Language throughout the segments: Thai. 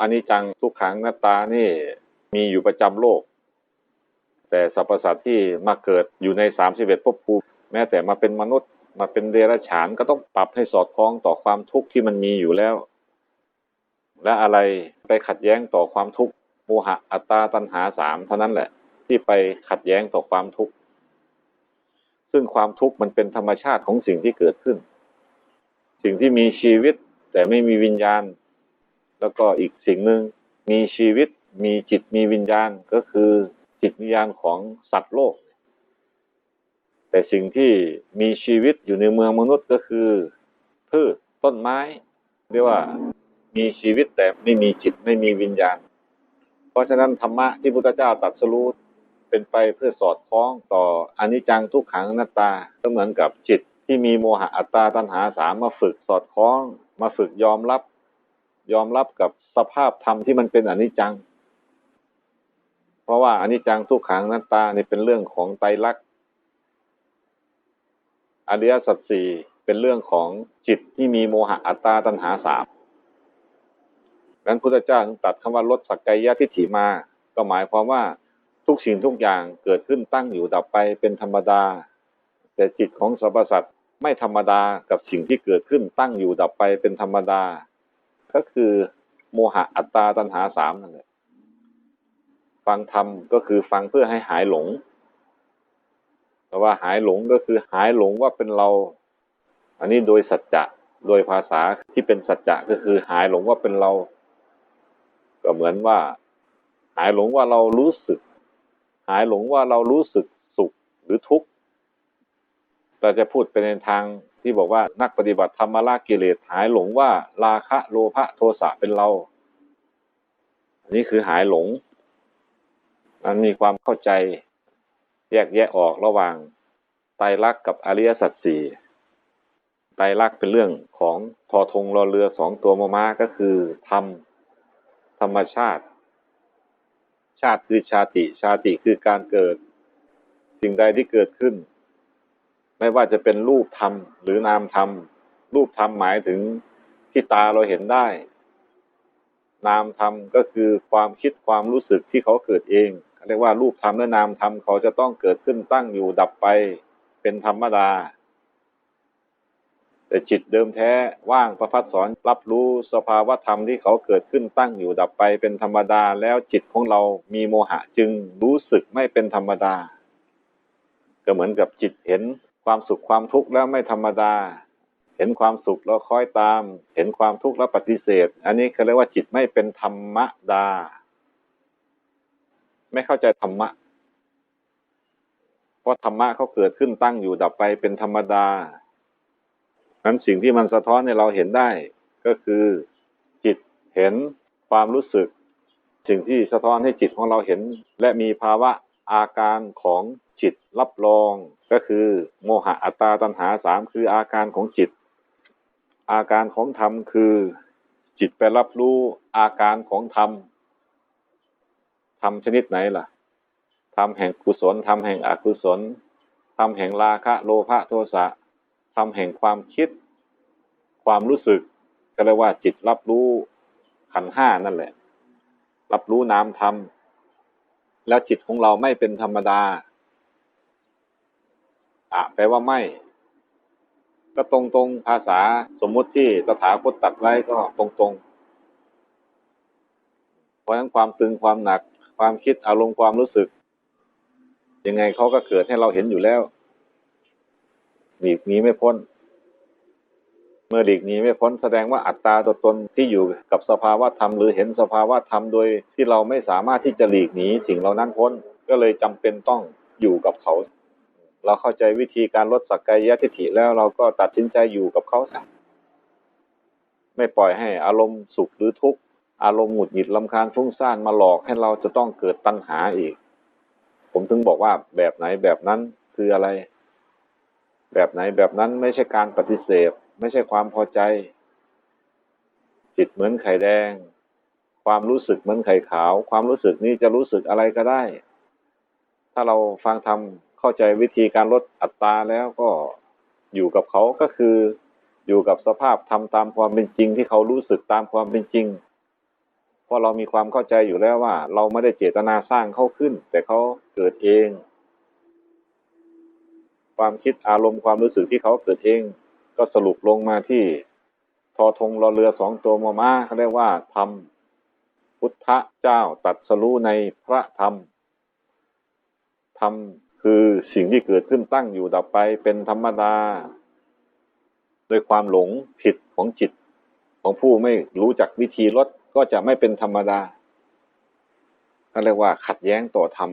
อันนี้จังทุกขังหน้าตานี่มีอยู่ประจำโลก แต่สรรพสัตว์ที่มาเกิดอยู่ในสามสิบเอ็ดภพภูมิแม้แต่มาเป็นมนุษย์มาเป็นเดรัจฉานก็ต้องปรับให้สอดคล้องต่อความทุกข์ที่มันมีอยู่แล้ว และอะไรไปขัดแย้งต่อความทุกข์โมหะอัตตาตัณหาสามเท่านั้นแหละ ที่ไปขัดแย้งต่อความทุกข์ซึ่งความทุกข์มันเป็นธรรมชาติของสิ่งที่เกิดขึ้น สิ่งที่มีชีวิตแต่ไม่มีวิญญาณ แล้วก็อีกสิ่งหนึ่งมีชีวิตมีจิตมีวิญญาณก็คือจิตวิญญาณของสัตว์โลก แต่สิ่งที่มีชีวิตอยู่ในเมืองมนุษย์ก็คือพืชต้นไม้ เรียกว่ามีชีวิตแต่ไม่มีจิตไม่มีวิญญาณ เพราะฉะนั้นธรรมะที่พุทธเจ้าตรัสรู้เป็นไปเพื่อสอดคล้องต่ออนิจจังทุกขังนัตตาก็เหมือนกับจิตที่มีโมหะอัตตาตัณหาสามมาฝึกสอดคล้อง มาฝึกยอมรับ ยอมรับกับสภาพธรรมที่มันเป็นอนิจจัง เพราะว่าอนิจจังทุกขังนัตตานี่เป็นเรื่องของไตรลักษณ์อริยสัจสี่เป็นเรื่องของจิตที่มีโมหะอัตตาตัณหาสามดังนั้นพุทธเจ้าถึงตัดคำว่าลดสักกายทิฏฐิมา ก็หมายความว่าทุกสิ่งทุกอย่างเกิดขึ้นตั้งอยู่ดับไปเป็นธรรมดา แต่จิตของสรรพสัตว์ไม่ธรรมดากับสิ่งที่เกิดขึ้นตั้งอยู่ดับไปเป็นธรรมดา ก็คือโมหะอัตตาตัณหาสามนั่นแหละฟังธรรมก็คือฟังเพื่อให้หายหลง แต่ว่าหายหลงก็คือหายหลงว่าเป็นเรา อันนี้โดยสัจจะโดยภาษาที่เป็นสัจจะก็คือหายหลงว่าเป็นเรา ก็เหมือนว่า หายหลงว่าเรารู้สึก หายหลงว่าเรารู้สึกสุขหรือทุกข์เราจะพูดไปในทาง ที่บอกว่านักปฏิบัติธรรมละกิเลสหายหลงว่าราคะโลภะโทสะเป็นเราอันนี้คือหายหลง มันมีความเข้าใจแยกแยะออกระหว่างไตรลักษณ์กับอริยสัจสี่ไตรลักษณ์เป็นเรื่องของทอทงรอเรือสองตัวมอม้าก็คือธรรมธรรมชาติ ชาติคือชาติ ชาติคือการเกิด สิ่งใดที่เกิดขึ้น ไม่ว่าจะเป็นรูปธรรมหรือนามธรรม รูปธรรมหมายถึงที่ตาเราเห็นได้ นามธรรมก็คือความคิดความรู้สึกที่เขาเกิดเองเรียกว่ารูปธรรมและนามธรรมเขาจะต้องเกิดขึ้นตั้งอยู่ดับไปเป็นธรรมดา แต่จิตเดิมแท้ว่างประพัดสอนรับรู้สภาวะธรรมที่เขาเกิดขึ้นตั้งอยู่ดับไปเป็นธรรมดา แล้วจิตของเรามีโมหะจึงรู้สึกไม่เป็นธรรมดา ก็เหมือนกับจิตเห็น ความสุขความทุกข์แล้วไม่ธรรมดา เห็นความสุขแล้วคอยตาม เห็นความทุกข์แล้วปฏิเสธ อันนี้เขาเรียกว่าจิตไม่เป็นธรรมดา ไม่เข้าใจธรรมะ เพราะธรรมะเขาเกิดขึ้นตั้งอยู่ดับไปเป็นธรรมดานั้นสิ่งที่มันสะท้อนให้เราเห็นได้ ก็คือจิตเห็นความรู้สึก สิ่งที่สะท้อนให้จิตของเราเห็น และมีภาวะอาการของ จิตรับรองก็คือ โมหะอัตตาตัณหาสามคืออาการของจิต อาการของธรรมคือ จิตไปรับรู้อาการของธรรมธรรมชนิดไหนล่ะธรรมแห่งกุศลธรรมแห่งอกุศลธรรมแห่งราคะโลภะโทสะธรรมแห่งความคิด ความรู้สึกก็เรียกว่าจิตรับรู้ขันห้านั่นแหละ รับรู้นามธรรมแล้วจิตของเราไม่เป็นธรรมดา อะแปลว่าไม่ ก็ตรงตรงภาษาสมมุติที่ตถาคตตัดไว้ก็ตรงตรงเพราะฉะนั้นความตึงความหนัก ความคิดอารมณ์ความรู้สึก ยังไงเขาก็เกิดให้เราเห็นอยู่แล้วหลีกหนีไม่พ้น เมื่อหลีกหนีไม่พ้นแสดงว่าอัตตาตัวตนที่อยู่กับสภาวะธรรม หรือเห็นสภาวะธรรมโดยที่เราไม่สามารถที่จะหลีกหนีสิ่งเหล่านั้นพ้น ก็เลยจำเป็นต้องอยู่กับเขา เราเข้าใจวิธีการลดสักกายทิฏฐิแล้วเราก็ตัดสินใจอยู่กับเขาซะไม่ปล่อยให้อารมณ์สุขหรือทุกข์อารมณ์หงุดหงิดลำคาญฟุ้งซ่านมาหลอกให้เราจะต้องเกิดตัณหาอีก ผมถึงบอกว่าแบบไหนแบบนั้นคืออะไร แบบไหนแบบนั้นไม่ใช่การปฏิเสธ ไม่ใช่ความพอใจ จิตเหมือนไข่แดง ความรู้สึกเหมือนไข่ขาว ความรู้สึกนี้จะรู้สึกอะไรก็ได้ ถ้าเราฟังทำ เข้าใจวิธีการลดอัตราแล้วก็อยู่กับเขาก็คือ อยู่กับสภาพทำตามความเป็นจริง ที่เขารู้สึกตามความเป็นจริงเพราะเรามีความเข้าใจอยู่แล้วว่า เราไม่ได้เจตนาสร้างเขาขึ้น แต่เขาเกิดเอง ความคิดอารมณ์ความรู้สึกที่เขาเกิดเอง ก็สรุปลงมาที่ทอทงรอเรือสองตัวมอม้าเขาเรียกว่าธรรมพุทธเจ้าตัดสรู้ในพระธรรมธรรม คือสิ่งที่เกิดขึ้นตั้งอยู่ดับไปเป็นธรรมดา โดยความหลงผิดของจิต ของผู้ไม่รู้จักวิธีลดก็จะไม่เป็นธรรมดาเขาเรียกว่าขัดแย้งต่อธรรม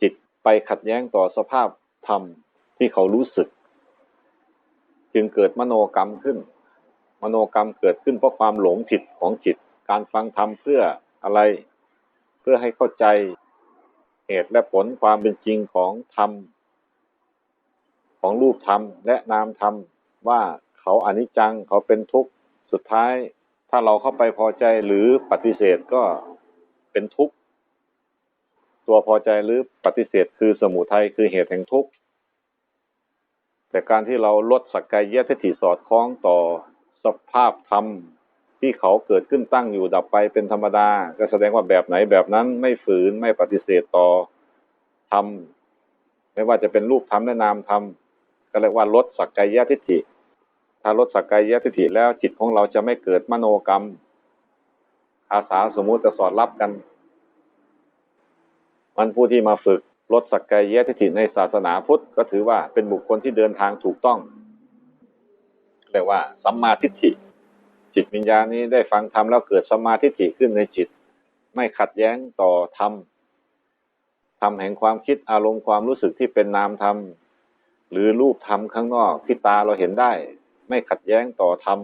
จิตไปขัดแย้งต่อสภาพธรรมที่เขารู้สึก จึงเกิดมโนกรรมขึ้น มโนกรรมเกิดขึ้นเพราะความหลงผิดของจิต การฟังธรรมเพื่ออะไร พื่อให้เข้าใจเหตุและผลความเป็นจริงของธรรม ของรูปธรรมและนามธรรมว่าเขาอนิจจังเขาเป็นทุกข์สุดท้าย ถ้าเราเข้าไปพอใจหรือปฏิเสธก็เป็นทุกข์ตัวพอใจหรือปฏิเสธคือสมุทัยคือเหตุแห่งทุกข์แต่การที่เราลดสักกายทิฏฐิสอดคล้องต่อสภาพธรรม ที่เขาเกิดขึ้นตั้งอยู่ดับไปเป็นธรรมดา ก็แสดงว่าแบบไหนแบบนั้นไม่ฝืนไม่ปฏิเสธต่อธรรมไม่ว่าจะเป็นรูปธรรมและนามธรรมก็เรียกว่าลดสักกายทิฏฐิ ถ้าลดสักกายทิฏฐิแล้วจิตของเราจะไม่เกิดมโนกรรม อาสาสมมุติจะสอดรับกัน มันผู้ที่มาฝึกลดสักกายทิฏฐิในศาสนาพุทธก็ถือว่าเป็นบุคคลที่เดินทางถูกต้องเรียกว่าสัมมาทิฏฐิ จิตวิญญาณนี้ได้ฟังธรรมแล้วเกิดสมาทิฐิขึ้นในจิต ไม่ขัดแย้งต่อธรรมธรรมแห่งความคิดอารมณ์ความรู้สึกที่เป็นนามธรรม หรือรูปธรรมข้างนอกที่ตาเราเห็นได้ ไม่ขัดแย้งต่อธรรม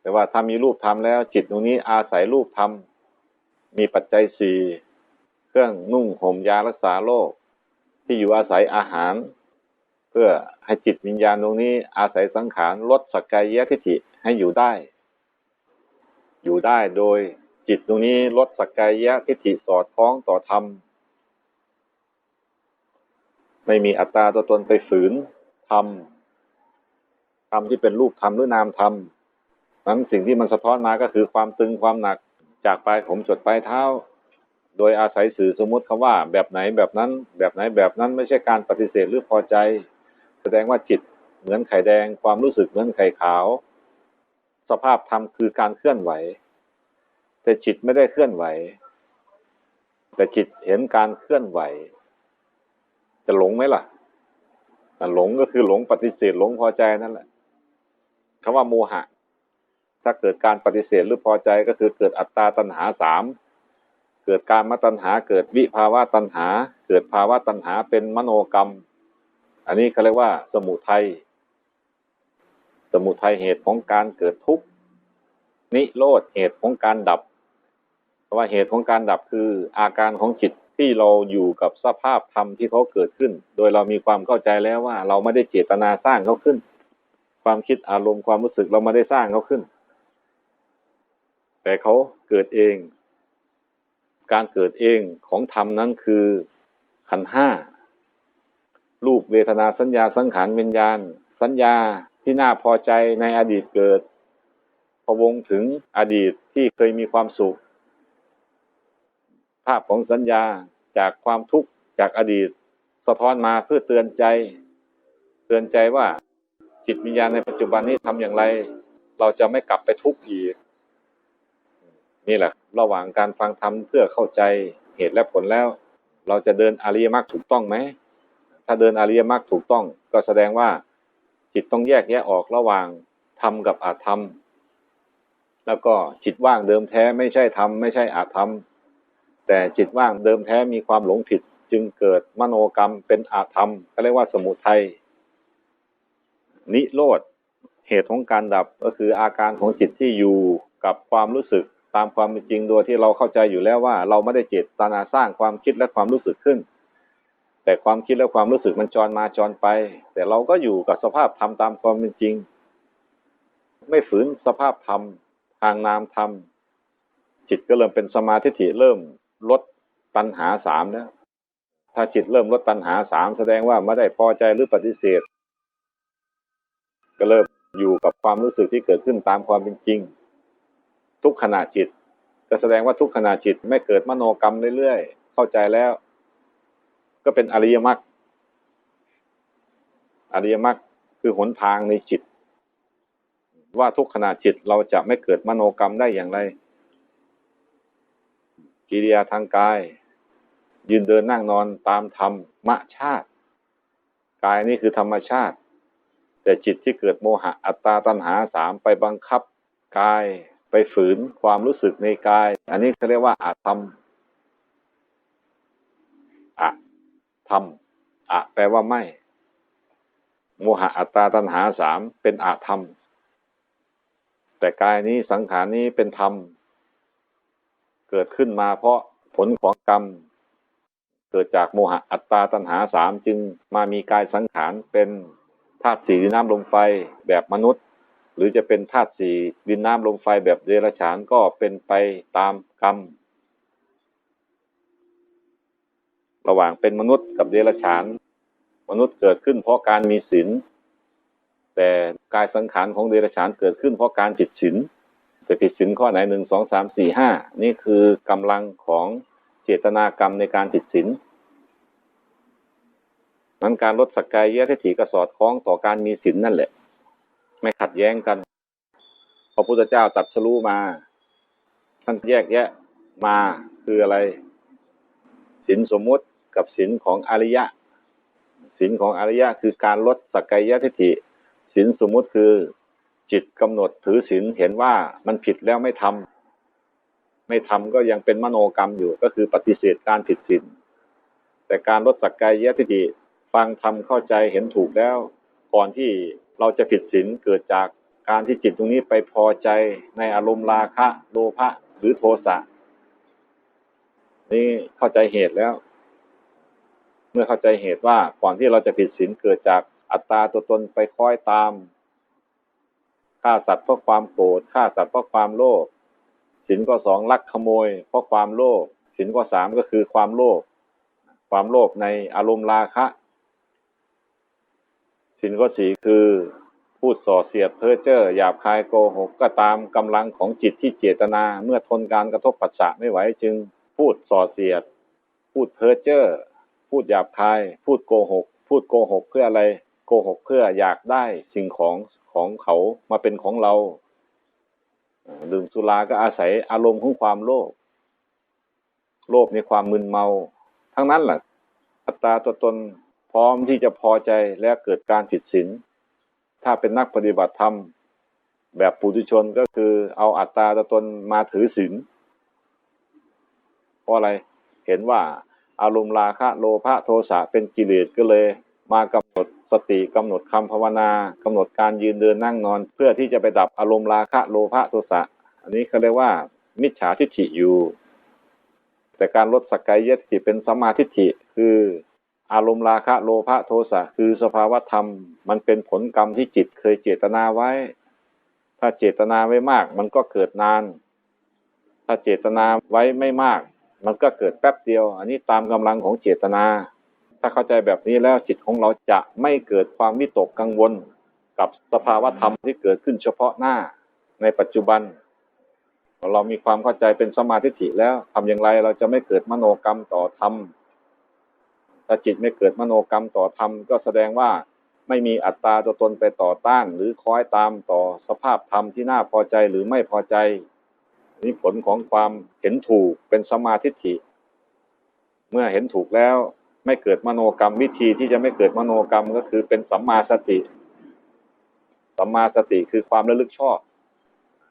แต่ว่าถ้ามีรูปธรรมแล้ว จิตตรงนี้อาศัยรูปธรรมมีปัจจัยสี่เครื่องนุ่งห่มยารักษาโรคที่อยู่อาศัยอาหาร พื่อให้จิตวิญญาณตรงนี้อาศัยสังขารลดสักกายะทิฏฐิให้อยู่ได้ อยู่ได้โดยจิตตรงนี้ลดสักกายะทิฏฐิสอดคล้องต่อธรรม ไม่มีอัตตาตัวตนไปฝืนธรรมธรรมที่เป็นรูปธรรมหรือนามธรรมนั้นสิ่งที่มันสะท้อนมาก็คือความตึงความหนักจากปลายผมจดปลายเท้า โดยอาศัยสื่อสมมติคำว่า แบบไหนแบบนั้น แบบไหนแบบนั้นไม่ใช่การปฏิเสธหรือพอใจ แสดงว่าจิตเหมือนไข่แดง ความรู้สึกเหมือนไข่ขาว สภาพธรรมคือการเคลื่อนไหว แต่จิตไม่ได้เคลื่อนไหว แต่จิตเห็นการเคลื่อนไหว จะหลงไหมล่ะแต่หลงก็คือหลงปฏิเสธหลงพอใจนั่นแหละคำว่าโมหะ ถ้าเกิดการปฏิเสธหรือพอใจก็คือเกิดอัตตาตัณหาสามเกิดการมาตัณหา เกิดวิภาวะตัณหา เกิดภาวะตัณหาเป็นมโนกรรม อันนี้เขาเรียกว่า สมุทัย สมุทัยเหตุของการเกิดทุกข์ นิโรธเหตุของการดับเพราะว่าเหตุของการดับคืออาการของจิตที่เราอยู่กับสภาพธรรมที่เขาเกิดขึ้น โดยเรามีความเข้าใจแล้วว่า เราไม่ได้เจตนาสร้างเขาขึ้น ความคิดอารมณ์ความรู้สึกเราไม่ได้สร้างเขาขึ้น แต่เขาเกิดเอง การเกิดเองของธรรมนั้นคือขันห้า รูปเวทนาสัญญาสังขารวิญญาณ สัญญาที่น่าพอใจในอดีตเกิด พวงถึงอดีตที่เคยมีความสุข ภาพของสัญญาจากความทุกข์จากอดีต สะท้อนมาเพื่อเตือนใจ เตือนใจว่าจิตวิญญาณในปัจจุบันนี้ทำอย่างไร เราจะไม่กลับไปทุกข์อีก นี่แหละ ระหว่างการฟังธรรมเพื่อเข้าใจเหตุและผลแล้ว เราจะเดินอริยมรรคถูกต้องไหม ถ้าเดินอริยมรรคถูกต้อง ก็แสดงว่าจิตต้องแยกแยะออกระหว่างธรรมกับอาธรรม แล้วก็จิตว่างเดิมแท้ไม่ใช่ธรรมไม่ใช่อาธรรม แต่จิตว่างเดิมแท้มีความหลงผิด จึงเกิดมโนกรรมเป็นอาธรรมก็เรียกว่าสมุทัยนิโรธเหตุของการดับก็คืออาการของจิตที่อยู่กับความรู้สึกตามความเป็นจริงโดยที่เราเข้าใจอยู่แล้วว่า เราไม่ได้เจตนาสร้างความคิดและความรู้สึกขึ้น แต่ความคิดและความรู้สึกมันจรมาจรไป แต่เราก็อยู่กับสภาพธรรมตามความเป็นจริง ไม่ฝืนสภาพธรรมทางนามธรรม จิตก็เริ่มเป็นสมาธิถิเริ่มลดตัณหาสามแล้วถ้าจิตเริ่มลดตัณหาสามแสดงว่าไม่ได้พอใจหรือปฏิเสธ ก็เริ่มอยู่กับความรู้สึกที่เกิดขึ้นตามความเป็นจริง ทุกขณะจิต ก็แสดงว่าทุกขณะจิตไม่เกิดมโนกรรมเรื่อยๆเข้าใจแล้ว ก็เป็นอริยมรรคอริยมรรคคือหนทางในจิต ว่าทุกขณะจิตเราจะไม่เกิดมโนกรรมได้อย่างไร กิริยาทางกาย ยืนเดินนั่งนอนตามธรรมชาติ กายนี่คือธรรมชาติ แต่จิตที่เกิดโมหะอัตตาตัณหาสามไปบังคับกายไปฝืนความรู้สึกในกาย อันนี้เขาเรียกว่าอาธรรมอะ ธรรมอะแปลว่าไม่ โมหะอัตตาตัณหาสามเป็นอาธรรม แต่กายนี้สังขารนี้เป็นธรรม เกิดขึ้นมาเพราะผลของกรรม เกิดจากโมหะอัตตาตัณหาสามจึงมามีกายสังขารเป็นธาตุสี่ดินน้ำลมไฟแบบมนุษย์ หรือจะเป็นธาตุสี่ดินน้ำลมไฟแบบเดรัจฉานก็เป็นไปตามกรรม ระหว่างเป็นมนุษย์กับเดรัจฉาน มนุษย์เกิดขึ้นเพราะการมีศีลแต่กายสังขารของเดรัจฉานเกิดขึ้นเพราะการผิดศีลจะผิดศีลข้อไหนหนึ่งสองสามสี่ห้านี่คือกำลังของเจตนากรรมในการผิดศีลนั้นการลดสกกายยะทิฏฐิก็สอดคล้องต่อการมีศีลนั่นแหละ ไม่ขัดแย้งกันพระพุทธเจ้าตัดสรู้มา ท่านแยกแยะมาคืออะไรศีลสมมุติ กับศีลของอริยะศีลของอริยะคือการลดสกกายะทิฏฐิศีลสมมุติคือจิตกำหนดถือศีลเห็นว่ามันผิดแล้วไม่ทำไม่ทำก็ยังเป็นมโนกรรมอยู่ก็คือปฏิเสธการผิดศีลแต่การลดสักกายะทิฏฐิฟังทำเข้าใจเห็นถูกแล้ว ก่อนที่เราจะผิดศีลเกิดจากการที่จิตตรงนี้ไปพอใจในอารมณ์ราคะโลภะหรือโทสะนี่เข้าใจเหตุแล้ว เมื่อเข้าใจเหตุว่าก่อนที่เราจะผิดศีลเกิดจากอัตตาตัวตนไปคอยตามฆ่าสัตว์เพราะความโกรธฆ่าสัตว์เพราะความโลภศีลข้อสองลักขโมย เพราะความโลภศีลข้อสามก็คือความโลภความโลภในอารมณ์ราคะศีลข้อสี่คือพูดส่อเสียดเพ้อเจ้อหยาบคายโกหกก็ตามกำลังของจิตที่เจตนา เมื่อทนการกระทบปัสสะไม่ไหวจึง พูดส่อเสียด พูดเพ้อเจ้อ พูดหยาบคาย พูดโกหก พูดโกหกเพื่ออะไร โกหกเพื่ออยากได้สิ่งของของเขามาเป็นของเราดื่มสุราก็อาศัยอารมณ์ของความโลภ โลภในความมึนเมา ทั้งนั้นแหละอัตตาตัวตนพร้อมที่จะพอใจและเกิดการผิดศีล ถ้าเป็นนักปฏิบัติธรรม แบบปุถุชนก็คือเอาอัตตาตัวตนมาถือศีล เพราะอะไร เห็นว่า อารมณ์ราคะโลภะโทสะเป็นกิเลสก็เลย มากำหนดสติกำหนดคำภาวนากำหนดการยืนเดินนั่งนอน เพื่อที่จะไปดับอารมณ์ราคะโลภะโทสะ อันนี้เขาเรียกว่า มิจฉาทิฏฐิอยู่ แต่การลดสักกายทิฏฐิเป็นสมมาทิฏฐิคืออารมณ์ราคะโลภะโทสะคือสภาวะธรรม มันเป็นผลกรรมที่จิตเคยเจตนาไว้ ถ้าเจตนาไว้มาก มันก็เกิดนาน ถ้าเจตนาไว้ไม่มาก มันก็เกิดแป๊บเดียว อันนี้ตามกำลังของเจตนา ถ้าเข้าใจแบบนี้แล้วจิตของเราจะไม่เกิดความวิตกกังวล กับสภาวะธรรมที่เกิดขึ้นเฉพาะหน้าในปัจจุบัน เรามีความเข้าใจเป็นสมาธิิแล้วทำอย่างไรเราจะไม่เกิดมโนกรรมต่อธรรมถ้าจิตไม่เกิดมโนกรรมต่อธรรมก็แสดงว่าไม่มีอัตตาตัวตนไปต่อต้าน หรือคอยตามต่อสภาพธรรมที่น่าพอใจหรือไม่พอใจ นี่ผลของความเห็นถูกเป็นสมาธิิเมื่อเห็นถูกแล้วไม่เกิดมโนกรรมวิธีที่จะไม่เกิดมโนกรรมก็คือเป็นสัมมาสติ สัมมาสติคือความระลึกชอบ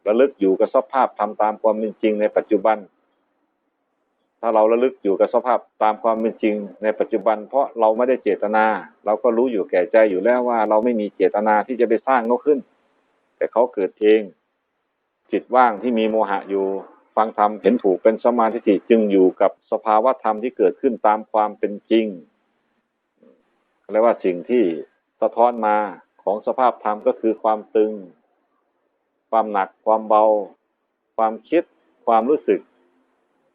ระลึกอยู่กับสภาพทำตามความเป็นจริงในปัจจุบัน ถ้าเราระลึกอยู่กับสภาพตามความเป็นจริงในปัจจุบัน เพราะเราไม่ได้เจตนา เราก็รู้อยู่แก่ใจอยู่แล้วว่า เราไม่มีเจตนาที่จะไปสร้างเขาขึ้น แต่เขาเกิดเอง จิตว่างที่มีโมหะอยู่ฟังธรรมเห็นถูกเป็นสมาธิจึงอยู่กับสภาวะธรรมที่เกิดขึ้นตามความเป็นจริงเรียกว่าสิ่งที่สะท้อนมาของสภาพธรรมก็คือความตึง ความหนัก ความเบา ความคิด ความรู้สึก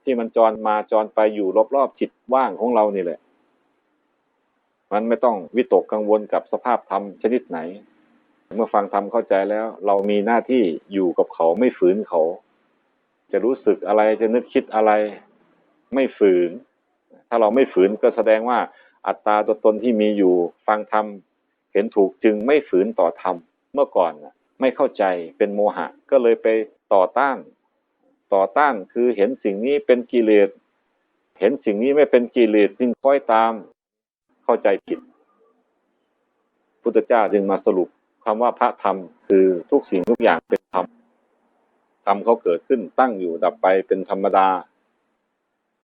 ที่มันจรมาจรไปอยู่รอบๆจิตว่างของเรานี่แหละ มันไม่ต้องวิตกกังวลกับสภาพธรรมชนิดไหน เมื่อฟังธรรมเข้าใจแล้ว เรามีหน้าที่อยู่กับเขาไม่ฝืนเขา จะรู้สึกอะไรจะนึกคิดอะไร ไม่ฝืน ถ้าเราไม่ฝืนก็แสดงว่าอัตตาตัวตนที่มีอยู่ ฟังธรรมเห็นถูกจึงไม่ฝืนต่อธรรมเมื่อก่อนไม่เข้าใจเป็นโมหะ ก็เลยไปต่อต้าน ต่อต้านคือเห็นสิ่งนี้เป็นกิเลสเห็นสิ่งนี้ไม่เป็นกิเลสจึงคล้อยตาม เข้าใจผิด พุทธเจ้าจึงมาสรุป คำว่าพระธรรมคือทุกสิ่งทุกอย่างเป็นธรรมธรรมเขาเกิดขึ้นตั้งอยู่ดับไปเป็นธรรมดา